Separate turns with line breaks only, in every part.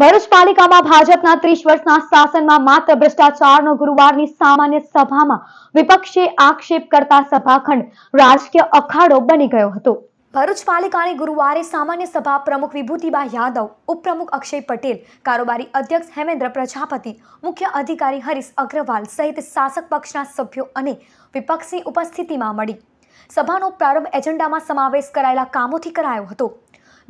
ભરૂચ પાલિકામાં ભાજપના ત્રીસ વર્ષના શાસનમાં માત્ર ભ્રષ્ટાચારનો ગુરુવારની સામાન્ય સભામાં વિપક્ષે આક્ષેપ કરતા સભાખંડ રાજકીય અખાડો બની ગયો હતો. ભરૂચ પાલિકાની ગુરુવારે સામાન્ય સભા પ્રમુખ વિભૂતિબા યાદવ, ઉપપ્રમુખ અક્ષય પટેલ, કારોબારી અધ્યક્ષ હેમેન્દ્ર પ્રજાપતિ, મુખ્ય અધિકારી હરીશ અગ્રવાલ સહિત શાસક પક્ષના સભ્યો અને વિપક્ષની ઉપસ્થિતિમાં મળી. સભાનો પ્રારંભ એજન્ડામાં સમાવેશ કરાયેલા કામોથી કરાયો હતો.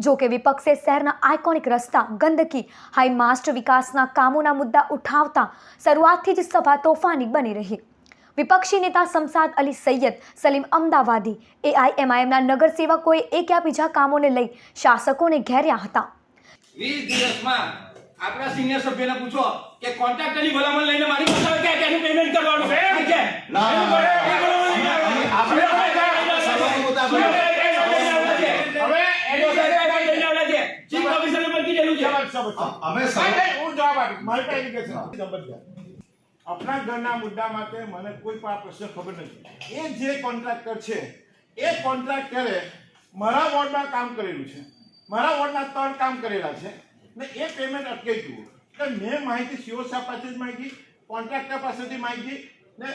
જો કે વિપક્ષે શહેરના આઇકોનિક રસ્તા ગંદકી હાઈ માસ્ટર વિકાસના કામોના મુદ્દા ઉઠાવતા શરૂઆતથી જ સભા તોફાની બની રહી. વિપક્ષી નેતા શમસાદ અલી સૈયદ સલીમ અમદાવાદી એઆઈએમઆઈએમના નગરસેવકોએ એક્યા બીજા કામોને લઈ શાસકોને ઘેર્યા હતા.
વીસ દિવસમાં આપણા સિનિયર સભ્યને પૂછો કે કોન્ટ્રાક્ટરની ભલામણ લઈને મારી પાસે આવે કે પેમેન્ટ કરવાનું છે? કે
ના,
કીધેલું છે
અમે
હું જવાબ આપીશ. મારી પાસે સમજ્યા આપણા ઘરના મુદ્દા માટે મને કોઈ પણ આ પ્રશ્ન ખબર નથી. એ જે કોન્ટ્રાક્ટર છે એ કોન્ટ્રાક્ટરે મારા વોર્ડમાં કામ કરેલું છે. મારા વોર્ડના ત્રણ કામ કરેલા છે. ને એ પેમેન્ટ અટકાઈ ગયું એટલે મેં માહિતી સીઓ સાહેબ પાસેથી માહિતી કોન્ટ્રાક્ટર પાસેથી માહિતી ને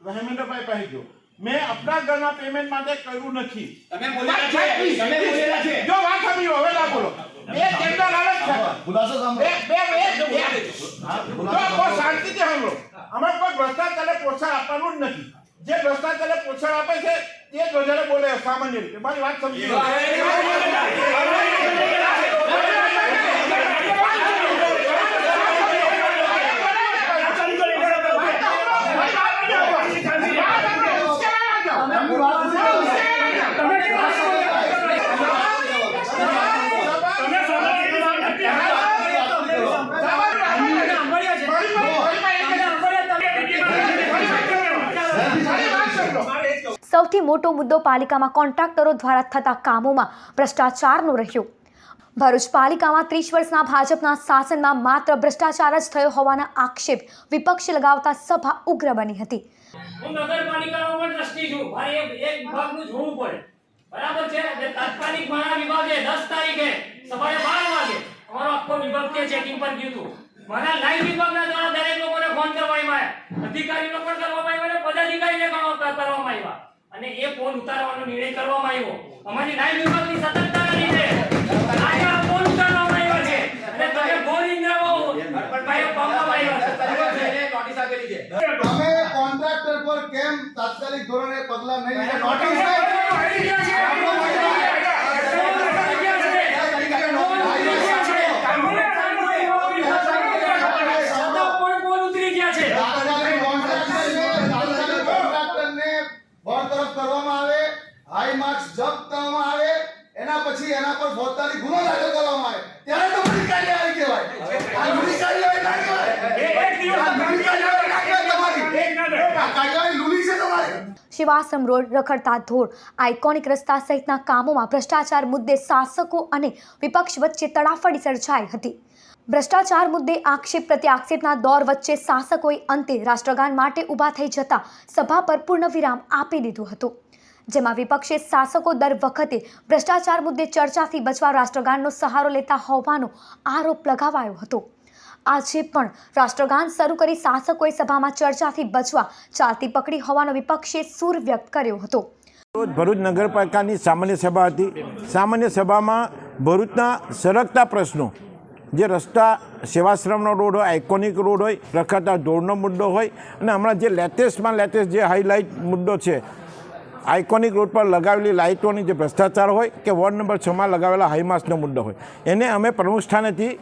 રહેમેન્દ્રભાઈ પાસે ગયો. મેં ઘરના પેમેન્ટ માટે કર્યું નથી.
તમે બોલેલા છે? તમે બોલેલા છે.
જો વાત સાંભળ્યો હવે ના બોલો. બે તેમના લાલચ છે.
ખુલાસો સાંભળો.
બે બે બે જો કોઈ શાંતિથી સાંભળો. અમે કોઈ ભ્રષ્ટાચારને પ્રોત્સાહન આપવાનું જ નથી. જે ભ્રષ્ટાચારને પ્રોત્સાહન આપે છે તે જ વધારે બોલે સામાન્ય રીતે. મારી વાત સમજી
સૌથી મોટો મુદ્દો પાલિકામાં કોન્ટ્રાક્ટરો દ્વારા થતા કામોમાં ભ્રષ્ટાચારનો રહ્યો. ભરૂચ પાલિકામાં ત્રીસ વર્ષના ભાજપના શાસનમાં માત્ર ભ્રષ્ટાચાર જ થયો હોવાના આક્ષેપ વિપક્ષ લગાવતા સભા ઉગ્ર બની હતી.
હું નગરપાલિકાનો ટ્રસ્ટી છું. મારે એક એક વિભાગનું જોવું પડે. બરાબર છે? એટલે તાત્કાલિક મારા વિભાગે 10 તારીખે સવારે 12 વાગે અમારો આખો વિભાગ તે ચેકિંગ પર ગયું મારા લાઈવ વિભાગના દ્વારા દરેક લોકોને ફોન કરવામાં આવ્યા. અધિકારીનો પણ કરવામાં આવ્યો અને પદાધિકારીને પણ કરવામાં આવ્યા. અને એ ફોન ઉતારવાનો નિર્ણય કરવામાં આવ્યો. અમારી નાયબ વિભાગની સતર્કતાના લીધે આ ફોન ઉતારવામાં આવ્યા છે. અને તમે પામવામાં આવ્યા છે
નોટિસ આપેલી છે.
તમે કોન્ટ્રાક્ટર પર કેમ તાત્કાલિક ધોરણે પગલા નહીં? નોટિસ. તાત્કાલિક બરતરફ કરવામાં આવે હાઈ માર્ક્સ જપ્ત કરવામાં આવે એના પછી એના પર ફોજદારી ગુનો દાખલ કરવામાં આવે. ત્યારે તો ગુની કાર્યવાહી કહેવાય. આ ગુની કાર્યવાહી ના કહેવાય. આ ગુની કાર્યવાહી ના કહેવાય તમારી. આ કાર્યવાહી લૂલી છે તમારી.
શિવાશ્રમ રોડ રખડતા ધોળ આઇકોનિક રસ્તા સહિતના કામોમાં ભ્રષ્ટાચાર મુદ્દે શાસકો અને વિપક્ષ વચ્ચે તડાફડી સર્જાઈ હતી. ભ્રષ્ટાચાર મુદ્દે આક્ષેપ પ્રત્યાક્ષેપના દોર વચ્ચે શાસકોએ અંતે રાષ્ટ્રગાન માટે ઊભા થઈ જતા સભા પર પૂર્ણવિરામ આપી દીધું હતું. જેમાં વિપક્ષે શાસકો દર વખતે ભ્રષ્ટાચાર મુદ્દે ચર્ચાથી બચવા રાષ્ટ્રગાનનો સહારો લેતા હોવાનો આરોપ લગાવાયો હતો. આજે પણ રાષ્ટ્રગાન શરૂ કરી શાસકોએ સભામાં ચર્ચાથી બચવા ચાલતી પકડી હોવાનો વિપક્ષે સૂર વ્યક્ત કર્યો હતો.
રોજ ભરૂચ નગરપાલિકાની સામાન્ય સભા હતી. સામાન્ય સભામાં ભરૂચના સરકતા પ્રશ્નો જે રસ્તા સેવાશ્રમનો રોડ હોય આઇકોનિક રોડ હોય રખડતા ધોળનો મુદ્દો હોય અને હમણાં જે લેટેસ્ટમાં લેટેસ્ટ જે હાઈલાઇટ મુદ્દો છે આઇકોનિક રોડ પર લગાવેલી લાઇટોની જે ભ્રષ્ટાચાર હોય કે વોર્ડ નંબર છમાં લગાવેલા હાઈમાસનો મુદ્દો હોય. એને અમે પ્રમુખ સ્થાનેથી,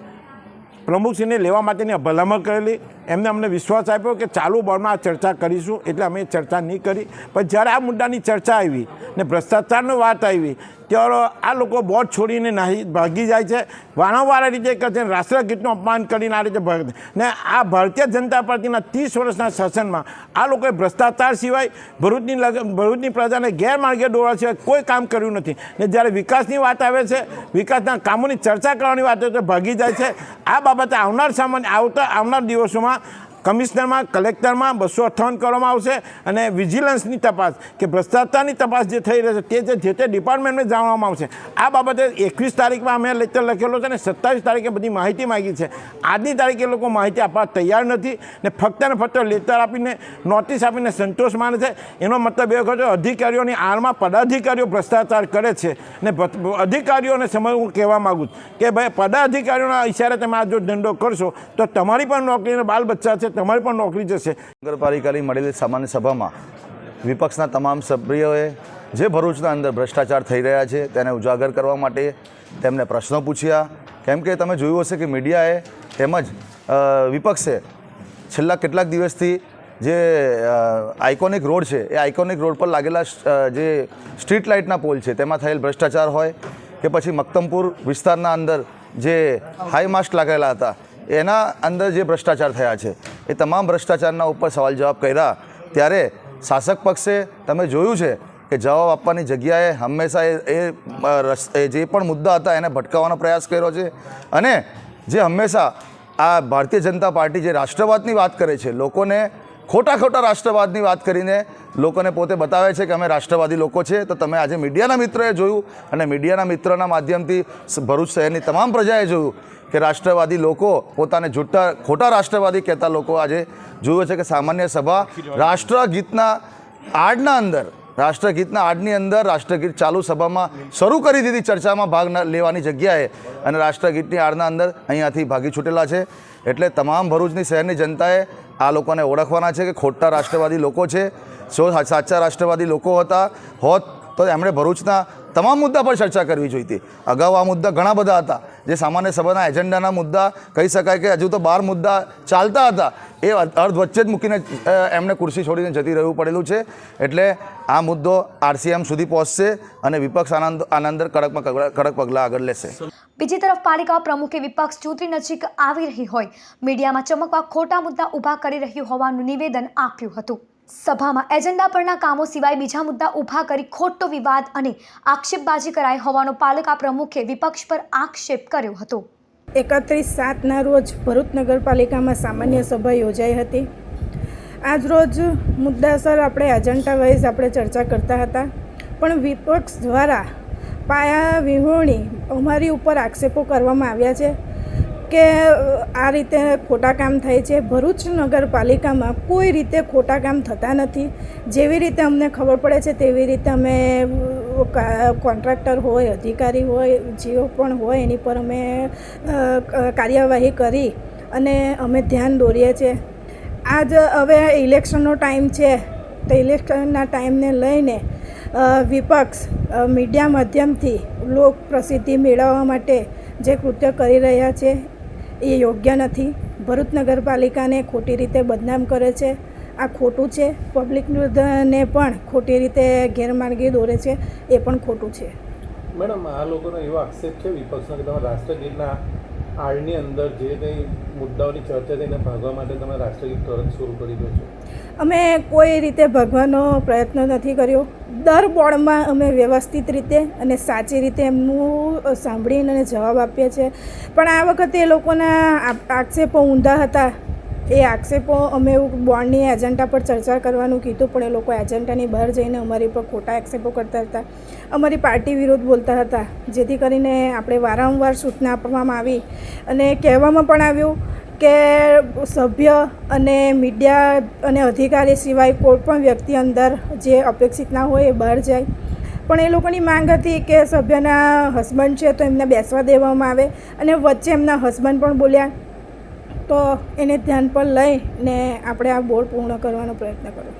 પ્રમુખશ્રીને લેવા માટેની ભલામણ કરેલી. એમને અમને વિશ્વાસ આપ્યો કે ચાલુ બોર્ડમાં આ ચર્ચા કરીશું, એટલે અમે ચર્ચા નહીં કરી. પણ જ્યારે આ મુદ્દાની ચર્ચા આવી ને ભ્રષ્ટાચારનો વાત આવી ત્યારે આ લોકો બોટ છોડીને નાહી ભાગી જાય છે. વારંવાર રીતે કહે છે, રાષ્ટ્રગીતનું અપમાન કરીને આ રીતે ભાગ ને આ ભારતીય જનતા પાર્ટીના ત્રીસ વર્ષના શાસનમાં આ લોકોએ ભ્રષ્ટાચાર સિવાય ભરૂચની ભરૂચની પ્રજાને ગેરમાર્ગે દોરવા સિવાય કોઈ કામ કર્યું નથી. ને જ્યારે વિકાસની વાત આવે છે, વિકાસના કામોની ચર્ચા કરવાની વાત આવે તો ભાગી જાય છે. આ બાબતે આવનાર સામાન્ય આવતા આવનાર દિવસોમાં કમિશનરમાં, કલેક્ટરમાં બસો અઠ્ઠાવન કરવામાં આવશે અને વિજિલન્સની તપાસ કે ભ્રષ્ટાચારની તપાસ જે થઈ રહી છે તે જે તે ડિપાર્ટમેન્ટને જાણવામાં આવશે. આ બાબતે એકવીસ તારીખમાં અમે લેટર લખેલો છે અને સત્તાવીસ તારીખે બધી માહિતી માગી છે. આજની તારીખે લોકો માહિતી આપવા તૈયાર નથી ને ફક્ત ને ફક્ત લેટર આપીને, નોટિસ આપીને સંતોષ માને છે. એનો મતલબ એ કે અધિકારીઓની આરમાં પદાધિકારીઓ ભ્રષ્ટાચાર કરે છે ને અધિકારીઓને સમય હું કહેવા માગું છું કે ભાઈ, પદાધિકારીઓના ઇશારે તમે આ જો ધંધો કરશો તો તમારી પણ નોકરીના બાલ બચ્ચા છે તમારી પણ નોકરી જશે.
નગરપાલિકાની મળેલી સામાન્ય સભામાં વિપક્ષના તમામ સભ્યોએ જે ભરૂચના અંદર ભ્રષ્ટાચાર થઈ રહ્યા છે તેને ઉજાગર કરવા માટે તેમને પ્રશ્નો પૂછ્યા. કેમ કે તમે જોયું હશે કે મીડિયાએ તેમજ વિપક્ષે છેલ્લા કેટલાક દિવસથી જે આઇકોનિક રોડ છે, એ આઇકોનિક રોડ પર લાગેલા જે સ્ટ્રીટ લાઇટના પોલ છે, તેમાં થયેલ ભ્રષ્ટાચાર હોય કે પછી મક્તમપુર વિસ્તારના અંદર જે હાઈ માસ્ક લાગેલા હતા એના અંદર જે ભ્રષ્ટાચાર થયા છે, એ તમામ ભ્રષ્ટાચારના ઉપર સવાલ જવાબ કર્યા. ત્યારે શાસક પક્ષે તમે જોયું છે કે જવાબ આપવાની જગ્યાએ હંમેશા એ એ જે પણ મુદ્દા હતા એને ભટકાવવાનો પ્રયાસ કર્યો છે. અને જે હંમેશા આ ભારતીય જનતા પાર્ટી જે રાષ્ટ્રવાદની વાત કરે છે, લોકોને ખોટા ખોટા રાષ્ટ્રવાદની વાત કરીને લોકોને પોતે બતાવે છે કે અમે રાષ્ટ્રવાદી લોકો છે. તો તમે આજે મીડિયાના મિત્રએ જોયું અને મીડિયાના મિત્રના માધ્યમથી ભરૂચ શહેરની તમામ પ્રજાએ જોયું કે રાષ્ટ્રવાદી લોકો પોતાને જૂઠા, ખોટા રાષ્ટ્રવાદી કહેતા લોકો આજે જોયું છે કે સામાન્ય સભા રાષ્ટ્રગીતના આડના અંદર, રાષ્ટ્રગીતના આડની અંદર રાષ્ટ્રગીત ચાલુ સભામાં શરૂ કરી દીધી ચર્ચામાં ભાગ લેવાની જગ્યાએ અને રાષ્ટ્રગીતની આડના અંદર અહીંયાથી ભાગી છૂટેલા છે. એટલે તમામ ભરૂચની શહેરની જનતાએ આ લોકોને ઓળખવાના છે કે ખોટા રાષ્ટ્રવાદી લોકો છે. સો સાચા રાષ્ટ્રવાદી લોકો હતા. હોત તો એમણે ભરૂચના તમામ મુદ્દા પર ચર્ચા કરવી જોઈતી. અગાઉ આ મુદ્દા ઘણા બધા હતા. જે સામાન્ય સભાના એજન્ડાના મુદ્દા, કહી શકાય કે હજુ તો બાર મુદ્દા ચાલતા હતા. એ અર્ધ વચ્ચે જ મૂકીને એમને ખુરશી છોડીને જતી રહેવું પડેલું છે. એટલે આ મુદ્દો આરસીએમ સુધી પહોંચશે અને વિપક્ષ આનંદ, આનંદર કડકમાં કડક કડક પગલાં આગળ લેશે.
બીજી તરફ પાલિકા પ્રમુખે વિપક્ષ ચૂંટણી નજીક આવી રહી હોય. મીડિયામાં ચમકવા ખોટા મુદ્દા ઊભા કરી રહ્યું હોવાનું નિવેદન આપ્યું હતું. સભામાં એજન્ડા પરના કામો સિવાય બીજા મુદ્દા ઊભા કરી ખોટો વિવાદ અને આક્ષેપબાજી કરાઈ હોવાનો પાલિકા પ્રમુખે વિપક્ષ પર આક્ષેપ કર્યો હતો.
એકત્રીસ સાતના રોજ ભરૂચ નગરપાલિકામાં સામાન્ય સભા યોજાઈ હતી. આજ રોજ મુદ્દાસર આપણે એજન્ડા વાઇઝ આપણે ચર્ચા કરતા હતા. પણ વિપક્ષ દ્વારા પાયા વિહોણી અમારી ઉપર આક્ષેપો કરવામાં આવ્યા છે. કે આ રીતે ખોટા કામ થાય છે. ભરૂચ નગરપાલિકામાં કોઈ રીતે ખોટા કામ થતા નથી. જેવી રીતે અમને ખબર પડે છે, તેવી રીતે અમે કોન્ટ્રાક્ટર હોય, અધિકારી હોય, જેઓ પણ હોય, એની પર અમે કાર્યવાહી કરી અને અમે ધ્યાન દોરીએ છીએ. આજ હવે ઇલેક્શનનો ટાઈમ છે, તો ઇલેક્શનના ટાઈમને લઈને વિપક્ષ મીડિયા માધ્યમથી લોક પ્રસિદ્ધિ મેળવવા માટે જે કૃત્ય કરી રહ્યા છે એ યોગ્ય નથી. ભરૂચ નગરપાલિકાને ખોટી રીતે બદનામ કરે છે. આ ખોટું છે. પબ્લિકને પણ ખોટી રીતે ગેરમાર્ગે દોરે છે. એ પણ ખોટું છે.
મેડમ, આ લોકોનો એવો આક્ષેપ છે વિપક્ષનો કે તમે રાષ્ટ્રગીતના આડની અંદર જે કંઈ મુદ્દાઓની ચર્ચા થઈને ભાગવા માટે તમે રાષ્ટ્રગીત તરત શરૂ કરી દો છો.
અમે કોઈ રીતે ભાગવાનો પ્રયત્ન નથી કર્યો. દર બોર્ડમાં અમે વ્યવસ્થિત રીતે અને સાચી રીતે એમનું સાંભળીને જવાબ આપીએ છીએ પણ આ વખતે એ લોકોના આક્ષેપો ઊંધા હતા. એ આક્ષેપો અમે એવું બોર્ડની એજન્ડા પર ચર્ચા કરવાનું કીધું, પણ એ લોકો એજન્ડાની બહાર જઈને અમારી પર ખોટા આક્ષેપો કરતા હતા. અમારી પાર્ટી વિરુદ્ધ બોલતા હતા, જેથી કરીને આપણે વારંવાર સૂચના આપવામાં આવી અને કહેવામાં પણ આવ્યું કે સભ્ય અને મીડિયા અને અધિકારી સિવાય કોઈ પણ વ્યક્તિ અંદર જે અપેક્ષિત ના હોય એ બહાર જાય. પણ એ લોકોની માંગ હતી કે સભ્યના હસબન્ડ છે તો એમને બેસવા દેવામાં આવે અને વચ્ચે એમના હસબન્ડ પણ બોલ્યા. તો એને ધ્યાન પર લઈને આપણે આ બોર્ડ પૂર્ણ કરવાનો પ્રયત્ન કર્યો